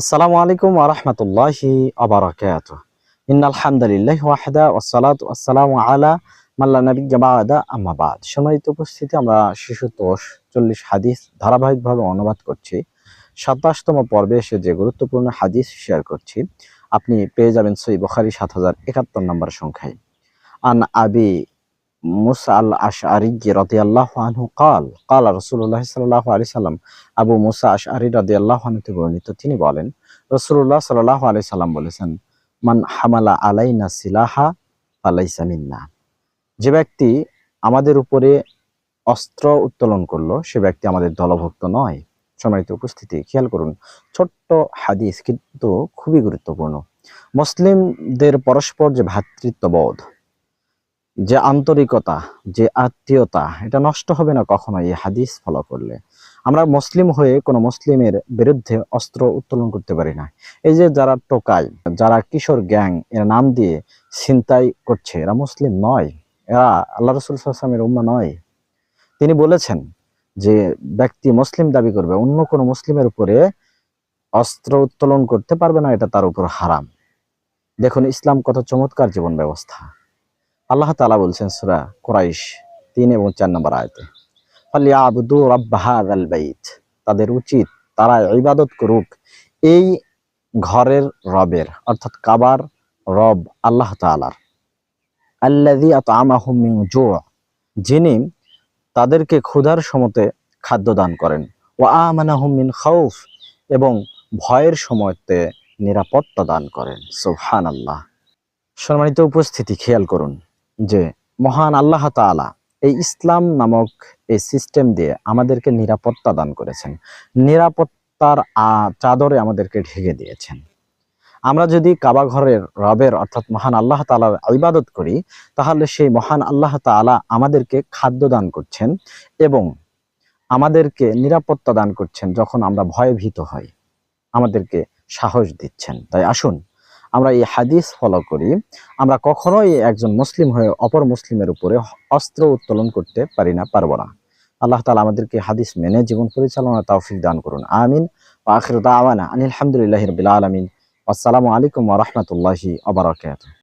আসসালামু আলাইকুম আরহামতুল্লাহি আবরাকাত ইন্নাল হামদুলিল্লাহ ওয়াহদা ওয়াসসালাতু ওয়াসসালামু আলা মাল্লা নাবিয়্যা বা'দা, আম্মা বাদ। সম্মানিত উপস্থিতি, আমরা শিশু তোষ চল্লিশ হাদিস ধারাবাহিকভাবে অনুবাদ করছি। সাতাশতম পর্বে এসে যে গুরুত্বপূর্ণ হাদিস শেয়ার করছি, আপনি পেয়ে যাবেন সই বখারি সাত হাজার একাত্তর নম্বর সংখ্যায়। আন আবি মুসা আল আশআরি রদি আল্লাহ আনহু কাল কাল রসুল্লাহ সাল্লাহ আলি সাল্লাম, আবু মুসা আশআরি রদি আল্লাহ আনহুতে বর্ণিত, তিনি বলেন রসুল্লাহ সাল্লাহ আলি সাল্লাম বলেছেন, মান হামালা আলাইনা সিলাহা পালাইসা মিন্না। যে ব্যক্তি আমাদের উপরে অস্ত্র উত্তোলন করল, সে ব্যক্তি আমাদের দলভুক্ত নয়। সম্মানিত উপস্থিতি, খেয়াল করুন, ছোট্ট হাদিস কিন্তু খুবই গুরুত্বপূর্ণ। মুসলিমদের পরস্পর যে ভ্রাতৃত্ববোধ যে আন্তরিকতা, যে আত্মীয়তা, এটা নষ্ট হবে না কখনো এই হাদিস ফলো করলে। আমরা মুসলিম হয়ে কোনো মুসলিমের বিরুদ্ধে অস্ত্র উত্তোলন করতে পারি না। এই যে যারা টোকাই, যারা কিশোর গ্যাং, এর নাম দিয়ে ছিনতাই করছে, এরা মুসলিম নয়। এরা আল্লাহ রসুল উম্মা নয়। তিনি বলেছেন যে ব্যক্তি মুসলিম দাবি করবে, অন্য কোনো মুসলিমের উপরে অস্ত্র উত্তোলন করতে পারবে না, এটা তার উপর হারাম। দেখুন ইসলাম কত চমৎকার জীবন ব্যবস্থা। আল্লাহ তালা বলছেন সুরা কোরাইশ তিন এবং চার নম্বর আয়তে, ফালিয়াবুদু রাব্বাহাদাল বাইত তাদের উচিত তারা ইবাদত করুক এই ঘরের রবের, অর্থাৎ কাবার রব আল্লাহ তাআলার। আল্লাযী আতআমাহুম মিন জু' যিনি তাদেরকে ক্ষুধার সমতে খাদ্য দান করেন। ওয়া আমানাহুম মিন খাউফ এবং ভয়ের সময়তে নিরাপত্তা দান করেন। সোহান আল্লাহ সম্মানিত উপস্থিতি, খেয়াল করুন যে মহান আল্লাহ তাআলা এই ইসলাম নামক এই সিস্টেম দিয়ে আমাদেরকে নিরাপত্তা দান করেছেন। নিরাপত্তার চাদরে আমাদেরকে ঢেকে দিয়েছেন। আমরা যদি কাবা ঘরের রবের অর্থাৎ মহান আল্লাহ তাআলার ইবাদত করি, তাহলে সেই মহান আল্লাহ তাআলা আমাদেরকে খাদ্য দান করছেন এবং আমাদেরকে নিরাপত্তা দান করছেন যখন আমরা ভয়ে ভীত হই। আমাদেরকে সাহস দিচ্ছেন। তাই আসুন আমরা এই হাদিস ফলো করি, আমরা কখনোই একজন মুসলিম হয়ে অপর মুসলিমের উপরে অস্ত্র উত্তোলন করতে পারি না, পারব না। আল্লাহ তালা আমাদেরকে হাদিস মেনে জীবন পরিচালনা তৌফিক দান করুন, আমিন। আখির দাওয়ানা আনিল আলহামদুলিল্লাহ রবিল আলমিন। আসসালামু আলাইকুম রহমতুল্লাহি বারাকাতুহু।